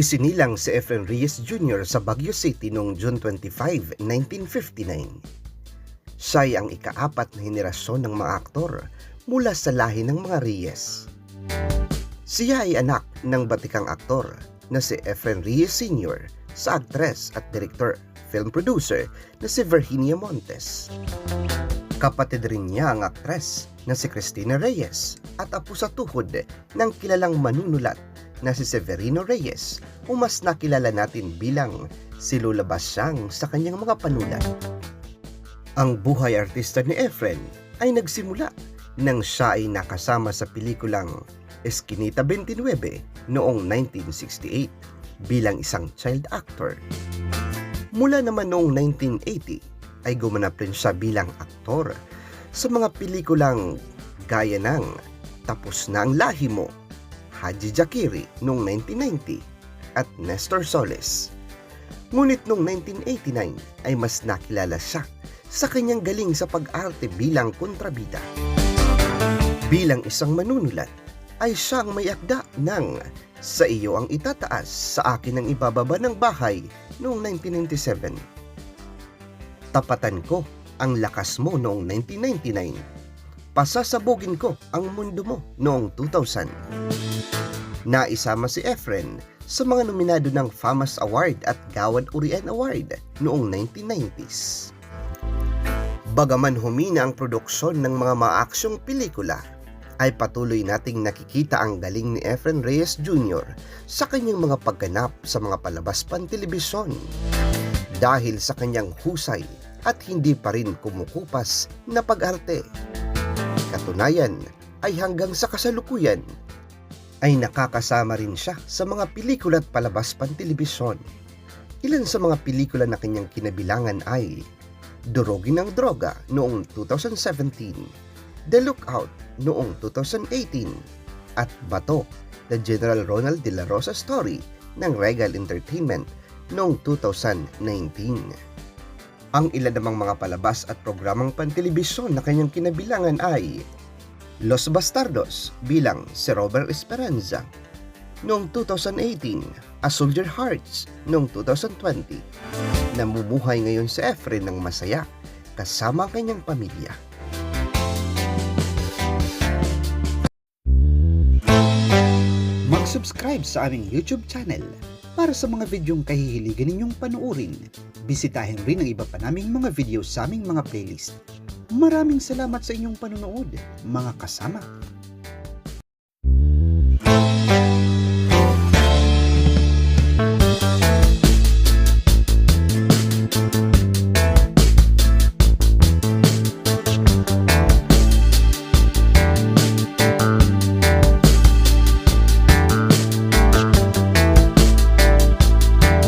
Isinilang si Efren Reyes Jr. sa Baguio City noong June 25, 1959. Siya ay ang ikaapat na henerasyon ng mga aktor mula sa lahi ng mga Reyes. Siya ay anak ng batikang aktor na si Efren Reyes Sr. sa aktres at director film producer na si Virginia Montes. Kapatid rin niya ang aktres na si Cristina Reyes at apo sa tuhod ng kilalang manunulat na si Severino Reyes o mas nakilala natin bilang si Lola Basyang sa kanyang mga panulat. Ang buhay artista ni Efren ay nagsimula nang siya ay nakasama sa pelikulang Eskinita 29 noong 1968 bilang isang child actor. Mula naman noong 1980 ay gumanap rin siya bilang aktor sa mga pelikulang gaya ng Tapos na ang lahi mo, Haji Jakiri noong 1990 at Nestor Soles. Ngunit noong 1989 ay mas nakilala siya sa kanyang galing sa pag-arte bilang kontrabida. Bilang isang manunulat ay siyang may akda ng Sa iyo ang itataas sa akin ang ibababa ng bahay noong 1997. Tapatan ko ang lakas mo noong 1999. Pasasabugin ko ang mundo mo noong 2000. Naisama si Efren sa mga nominado ng FAMAS Award at Gawad Urian Award noong 1990s. Bagaman humina ang produksyon ng mga maaksyong pelikula, ay patuloy nating nakikita ang galing ni Efren Reyes Jr. sa kanyang mga pagganap sa mga palabas pantelebisyon. Dahil sa kanyang husay at hindi pa rin kumukupas na pag-arte. Katunayan ay hanggang sa kasalukuyan ay nakakasama rin siya sa mga pelikula at palabas pantelebisyon. Ilan sa mga pelikula na kanyang kinabilangan ay Durogin ng Droga noong 2017, The Lookout noong 2018 at Bato, The General Ronald de la Rosa Story ng Regal Entertainment noong 2019. Ang ilan namang mga palabas at programang pantelebisyon na kanyang kinabilangan ay Los Bastardos bilang si Robert Esperanza noong 2018, A Soldier Hearts noong 2020. Namumuhay ngayon si Efren ng masaya kasama ang kanyang pamilya. Mag-subscribe sa aming YouTube channel para sa mga videong kahihiligan ninyong panuorin. Bisitahin rin ang iba pa naming mga video sa aming mga playlist. Maraming salamat sa inyong panonood, mga kasama.